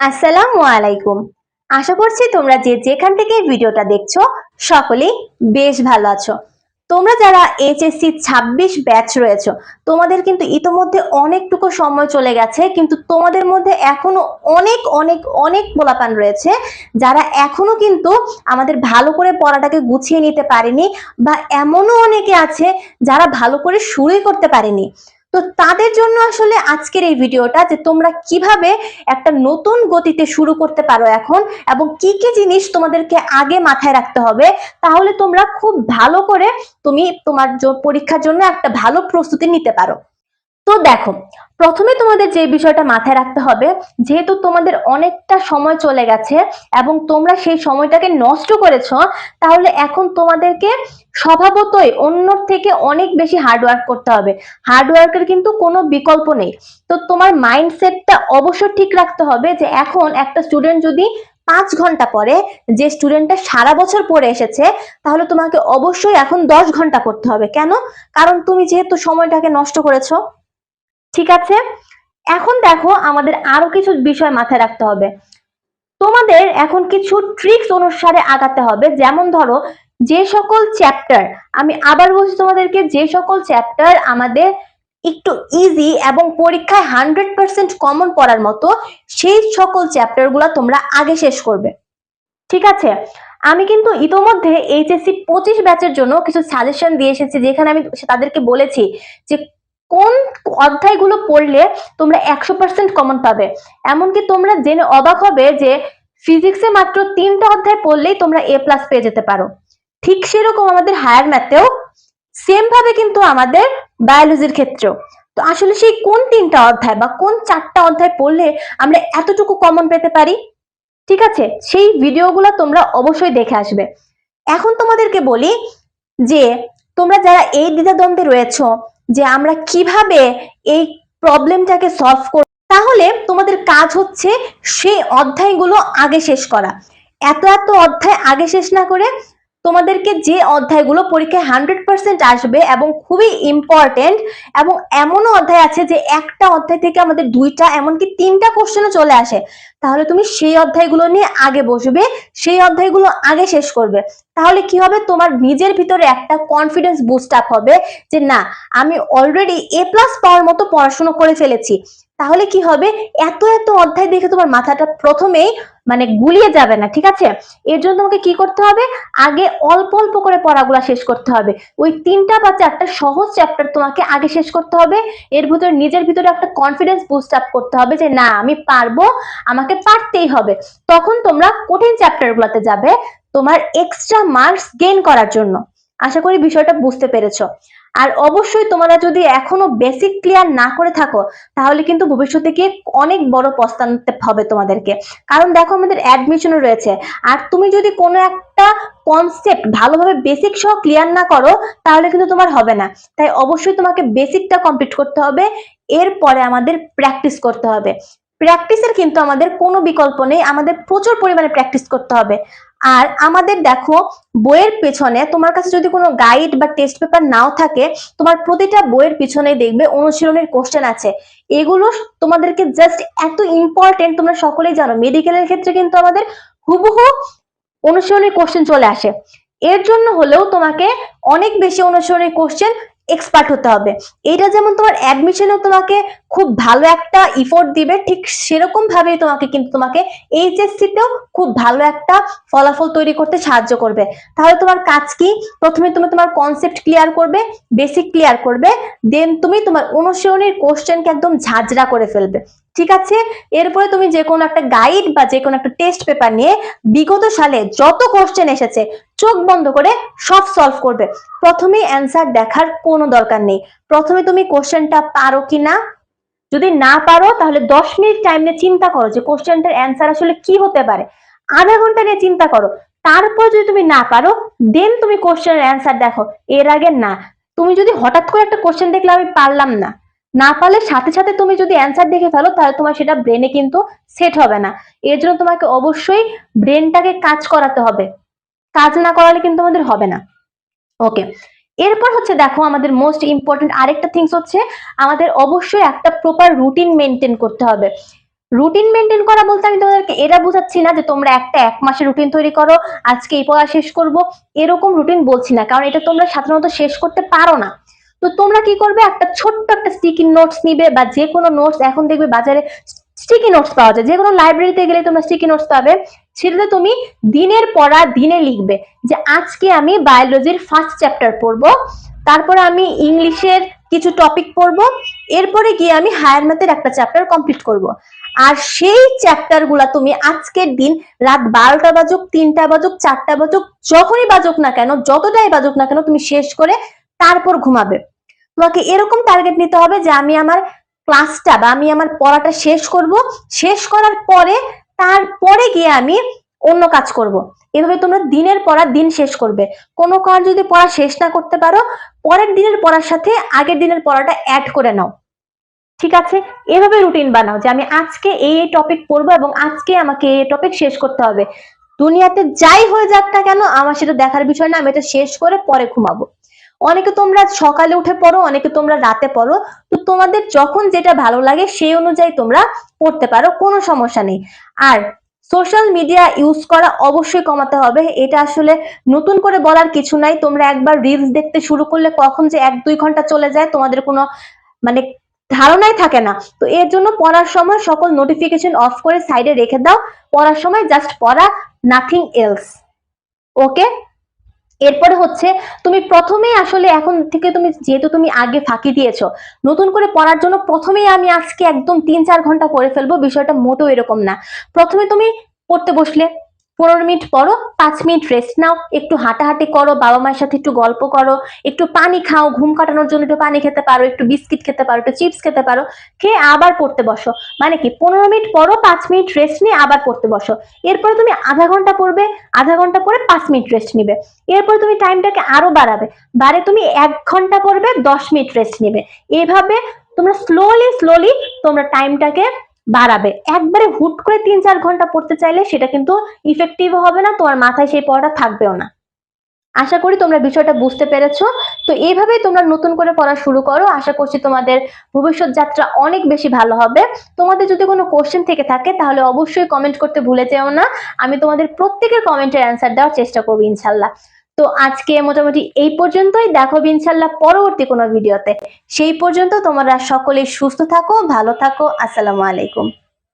আসসালামু আলাইকুম। আশা করছি তোমরা যে যেখান থেকে ভিডিওটা দেখছ সকলেই বেশ ভালো আছো। তোমরা যারা এইচএসসি ছাব্বিশ ব্যাচ রয়েছো, তোমাদের কিন্তু ইতোমধ্যে অনেকটুকু সময় চলে গেছে, কিন্তু তোমাদের মধ্যে এখনও অনেক অনেক অনেক পোলাপান রয়েছে, যারা এখনও কিন্তু আমাদের ভালো করে পড়াটাকে গুছিয়ে নিতে পারেনি, বা এমনও অনেকে আছে যারা ভালো করে শুরুই করতে পারেনি। তো তাদের জন্য আসলে আজকের এই ভিডিওটা যে তোমরা কীভাবে একটা নতুন গতিতে শুরু করতে পারো এখন এবং কি কি জিনিস তোমাদেরকে আগে মাথায় রাখতে হবে, তাহলে তোমরা খুব ভালো করে তুমি তোমার পরীক্ষার জন্য একটা ভালো প্রস্তুতি নিতে পারো। তো দেখো, প্রথমে তোমাদের যে বিষয়টা মাথায় রাখতে হবে, যেহেতু তোমাদের অনেকটা সময় চলে গেছে এবং তোমরা সেই সময়টাকে নষ্ট করেছ, তাহলে এখন তোমাদেরকে স্বভাবতই অন্যর থেকে অনেক বেশি হার্ডওয়ার্ক করতে হবে। হার্ডওয়ার্কের কিন্তু কোনো বিকল্প নেই। তো তোমার মাইন্ডসেটটা অবশ্য ঠিক রাখতে হবে যে এখন একটা স্টুডেন্ট যদি পাঁচ ঘণ্টা পরে যে স্টুডেন্টটা সারা বছর পড়ে এসেছে, তাহলে তোমাকে অবশ্যই এখন দশ ঘণ্টা করতে হবে। কেন? কারণ তুমি যেহেতু সময়টাকে নষ্ট করেছ ঠিক আছে? এখন দেখো আমাদের আরও কিছু বিষয় মাথায় রাখতে হবে। তোমাদের এখন কিছু ট্রিক্স অনুসারে আগাতে হবে। যেমন ধরো, যে সকল চ্যাপ্টার আমি আবার বলছি তোমাদেরকে, যে সকল চ্যাপ্টার আমাদের একটু ইজি এবং পরীক্ষায় হান্ড্রেড পার্সেন্ট কমন পড়ার মতো, সেই সকল চ্যাপ্টারগুলা তোমরা আগে শেষ করবে। ঠিক আছে? আমি কিন্তু ইতোমধ্যে এইচএসসি পঁচিশ ব্যাচের জন্য কিছু সাজেশন দিয়ে এসেছি, যেখানে আমি তাদেরকে বলেছি যে কোন অধ্যায়গুলো পড়লে তোমরা একশো পার্সেন্ট কমন পাবে? এমনকি তোমরা জেনে অবাক হবে যে ফিজিক্সে মাত্র তিনটা অধ্যায় পড়লেই তোমরা এ প্লাস পেয়ে যেতে পারো। ঠিক সেরকম আমাদের হায়ার ম্যাথেও সেম ভাবে কিন্তু আমাদের বায়োলজির ক্ষেত্রেও তো আসলে সেই কোন তিনটা অধ্যায় বা কোন চারটা অধ্যায় পড়লে আমরা এতটুকু কমন পেতে পারি? ঠিক আছে? সেই ভিডিওগুলো তোমরা অবশ্যই দেখে আসবে। এখন তোমাদেরকে বলি যে তোমরা যারা এই দ্বিধাদ্বন্দ্বে রয়েছো যে আমরা কীভাবে এই প্রবলেমটাকে সলভ করব তাহলে তোমাদের কাজ হচ্ছে সেই অধ্যায়গুলো আগে শেষ করা। এত এত অধ্যায় আগে শেষ না করে তোমাদেরকে যে অধ্যায়গুলো পরীক্ষায় হান্ড্রেড পার্সেন্ট আসবে এবং খুবই ইম্পর্টেন্ট এবং এমনও অধ্যায় আছে যে একটা অধ্যায় থেকে আমাদের দুইটা এমনকি তিনটা কোশ্চেনও চলে আসে। তাহলে তুমি সেই অধ্যায়গুলো নিয়ে আগে বসবে, সেই অধ্যায়গুলো আগে শেষ করবে। তাহলে কি হবে? তোমার নিজের ভিতরে একটা কনফিডেন্স বুস্ট আপ হবে যে না, আমি অলরেডি এ প্লাস পাওয়ার মতো পড়াশোনা করে ফেলেছি। তাহলে কি হবে? এত এত অধ্যায় দেখে তোমার মাথাটা প্রথমেই মানে গুলিয়ে যাবে না, ঠিক আছে? এর জন্য তোমাকে কি করতে হবে? আগে অল্প অল্প করে পড়াগুলা শেষ করতে হবে। ওই তিনটা বা চারটা সহজ চ্যাপ্টার তোমাকে আগে শেষ করতে হবে। এর ভিতরে নিজের ভিতরে একটা কনফিডেন্স বুস্ট আপ করতে হবে যে, না, আমি পারব, আমাকে পারতেই হবে। তখন তোমরা কঠিন চ্যাপ্টার গুলাতে যাবে তোমার এক্সট্রা মার্কস গেইন করার জন্য। আশা করি বিষয়টা বুঝতে পেরেছ। আর অবশ্যই তোমরা যদি এখনও বেসিক ক্লিয়ার না করে থাকো, তাহলে কিন্তু ভবিষ্যতে গিয়ে অনেক বড় পস্তাতে হবে তোমাদেরকে। কারণ দেখো আমাদের অ্যাডমিশনও রয়েছে। আর তুমি যদি কোনো একটা কনসেপ্ট ভালোভাবে বেসিক সহ ক্লিয়ার না করো, তাহলে কিন্তু তোমার হবে না। তাই অবশ্যই তোমাকে বেসিকটা কমপ্লিট করতে হবে। এরপরে আমাদের প্র্যাকটিস করতে হবে। প্র্যাকটিসের কিন্তু আমাদের কোনো বিকল্প নেই। আমাদের প্রচুর পরিমাণে প্র্যাকটিস করতে হবে। আর আমাদের দেখো, বইয়ের পেছনে তোমার কাছে যদি কোনো গাইড বা টেস্ট পেপার নাও থাকে, তোমার প্রতিটা বইয়ের পিছনে দেখবে অনুশীলনের কোশ্চেন আছে। এগুলো তোমাদেরকে জাস্ট এত ইম্পর্টেন্ট তোমরা সকলেই জানো মেডিকেলের ক্ষেত্রে কিন্তু আমাদের হুবহু অনুশীলনের কোশ্চেন চলে আসে। এর জন্য হলেও তোমাকে অনেক বেশি অনুসরণের কোশ্চেন এক্সপার্ট হতে হবে। এটা যেমন তোমার অ্যাডমিশনেও তোমাকে খুব ভালো একটা ইফোর্ট দিবে, ঠিক সেরকম ভাবেই তোমাকে কিন্তু তোমাকে এইচএসসি তেও খুব ভালো একটা ফলাফল তৈরি করতে সাহায্য করবে। তাহলে তোমার কাজ কি? প্রথমে তুমি তোমার কনসেপ্ট ক্লিয়ার করবে বেসিক ক্লিয়ার করবে দেন তুমি তোমার অনুশীলনীর কোশ্চেনকে একদম ঝাঁঝরা করে ফেলবে। ঠিক আছে? এরপরে তুমি যে কোনো একটা গাইড বা যে কোনো একটা টেস্ট পেপার নিয়ে বিগত সালে যত কোশ্চেন এসেছে, চোখ বন্ধ করে সব সলভ করবে। প্রথমে অ্যান্সার দেখার কোনো দরকার নেই। প্রথমে তুমি কোশ্চেনটা পারো কি না যদি না পারো, তাহলে দশ মিনিট টাইম নিয়ে চিন্তা করো যে কোশ্চেনটার অ্যান্সার আসলে কি হতে পারে। আধা ঘণ্টা নিয়ে চিন্তা করো। তারপর যদি তুমি না পারো দেন তুমি কোশ্চেনের অ্যান্সার দেখো। এর আগে না। তুমি যদি হঠাৎ করে একটা কোশ্চেন দেখলে আমি পারলাম না। না পারলে সাথে সাথে তুমি যদি অ্যান্সার দেখে ফেলো, তাহলে তোমার সেটা ব্রেনে কিন্তু সেট হবে না। এর জন্য তোমাকে অবশ্যই ব্রেনটাকে কাজ করাতে হবে। কাজ না করালে কিন্তু আমাদের হবে না। ওকে এরপর হচ্ছে দেখো আমাদের মোস্ট ইম্পর্টেন্ট আরেকটা থিংস হচ্ছে, আমাদের অবশ্যই একটা প্রপার রুটিন মেনটেন করতে হবে। রুটিন মেনটেন করা বলতে আমি তোমাদেরকে এটা বোঝাচ্ছি না যে তোমরা একটা এক মাসের রুটিন তৈরি করো, আজকে এই পড়া শেষ করব, এরকম রুটিন বলছি না। কারণ এটা তোমরা সাধারণত শেষ করতে পারো না। তো তোমরা কি করবে? একটা ছোট্ট একটা স্টিকি নোটস নিবে বা যে কোনো নোটস এখন দেখবে বাজারে স্টিকি নোটস পাওয়া যায়। যে কোনো লাইব্রেরিতে গেলে তোমরা স্টিকি নোটস পাবে। সেটাতে তুমি দিনের পড়া দিনে লিখবে যে, আজকে আমি বায়োলজির ফার্স্ট চ্যাপ্টার পড়ব, তারপরে আমি ইংলিশের কিছু টপিক পড়ব, এরপরে গিয়ে আমি হায়ার ম্যাথের একটা চ্যাপ্টার কমপ্লিট করব। আর সেই চ্যাপ্টারগুলা তুমি আজকের দিন রাত বারোটা বাজুক, তিনটা বাজুক, চারটা বাজুক, যখনই বাজুক না কেন, যতটাই বাজুক না কেন, তুমি শেষ করে তারপর ঘুমাবে। তোমাকে এরকম টার্গেট নিতে হবে যে আমি আমার ক্লাসটা বা আমি আমার পড়াটা শেষ করব। শেষ করার পরে তারপরে গিয়ে আমি অন্য কাজ করব। এভাবে তোমরা দিনের পড়া দিন শেষ করবে। কোনো কাজ যদি পড়া শেষ না করতে পারো, পরের দিনের পড়ার সাথে আগের দিনের পড়াটা অ্যাড করে নাও। ঠিক আছে? এভাবে রুটিন বানাও যে আমি আজকে এই এই টপিক পড়ব এবং আজকে আমাকে এই টপিক শেষ করতে হবে। দুনিয়াতে যাই হয়ে যাক না কেন, আমার সেটা দেখার বিষয় না, আমি এটা শেষ করে পরে ঘুমাবো। অনেকে তোমরা সকালে উঠে পড়ো, অনেকে তোমরা রাতে পড়ো। তো তোমাদের যখন যেটা ভালো লাগে সেই অনুযায়ী তোমরা পড়তে পারো, কোনো সমস্যা নেই। আর সোশ্যাল মিডিয়া ইউজ করা অবশ্যই কমাতে হবে। এটা আসলে নতুন করে বলার কিছু নাই। তোমরা একবার রিলস দেখতে শুরু করলে কখন যে এক দুই ঘণ্টা চলে যায়, তোমাদের কোনো মানে ধারণাই থাকে না। তো এর জন্য পড়ার সময় সকল নোটিফিকেশন অফ করে সাইডে রেখে দাও। পড়ার সময় জাস্ট পড়া নাথিং এলস ওকে এরপরে হচ্ছে তুমি প্রথমেই আসলে এখন থেকে তুমি যেহেতু তুমি আগে ফাঁকি দিয়েছ, নতুন করে পড়ার জন্য প্রথমেই আমি আজকে একদম তিন চার ঘণ্টা পড়ে ফেলব, বিষয়টা মোটেও এরকম না। প্রথমে তুমি পড়তে বসলে পনেরো মিনিট পড়ো পাঁচ মিনিট রেস্ট নাও, একটু হাঁটাহাঁটি করো, বাবা মায়ের সাথে একটু গল্প করো, একটু পানি খাও, ঘুম কাটানোর জন্য একটু পানি খেতে পারো, একটু বিস্কিট খেতে পারো, একটু চিপস খেতে পারো, খেয়ে আবার পড়তে বসো। মানে কি, পনেরো মিনিট পড়ো পাঁচ মিনিট রেস্ট নিয়ে আবার পড়তে বসো। এরপরে তুমি আধা ঘণ্টা পড়বে, আধা ঘণ্টা পরে পাঁচ মিনিট রেস্ট নিবে। এরপর তুমি টাইমটাকে আরও বাড়াবে। বাড়ে তুমি এক ঘণ্টা পড়বে, দশ মিনিট রেস্ট নিবে। এভাবে তোমরা স্লোলি স্লোলি তোমরা টাইমটাকে বাড়াবে। একবারে হুট করে তিন চার ঘণ্টা পড়তে চাইলে সেটা কিন্তু ইফেক্টিভ হবে না, তোমার মাথায় সেই পড়াটা থাকবেও না। আশা করি তোমরা বিষয়টা বুঝতে পেরেছ। তো এইভাবেই তোমরা নতুন করে পড়া শুরু করো। আশা করছি তোমাদের ভবিষ্যৎ যাত্রা অনেক বেশি ভালো হবে। তোমাদের যদি কোনো কোশ্চেন থেকে থাকে, তাহলে অবশ্যই কমেন্ট করতে ভুলে যেও না। আমি তোমাদের প্রত্যেকের কমেন্টের অ্যান্সার দেওয়ার চেষ্টা করব, ইনশাল্লাহ। তো আজকে মোটামুটি এই পর্যন্তই। দেখো ইনশাল্লাহ পরবর্তী কোনো ভিডিওতে। সেই পর্যন্ত তোমরা সকলে সুস্থ থাকো, ভালো থাকো। আসসালামু আলাইকুম।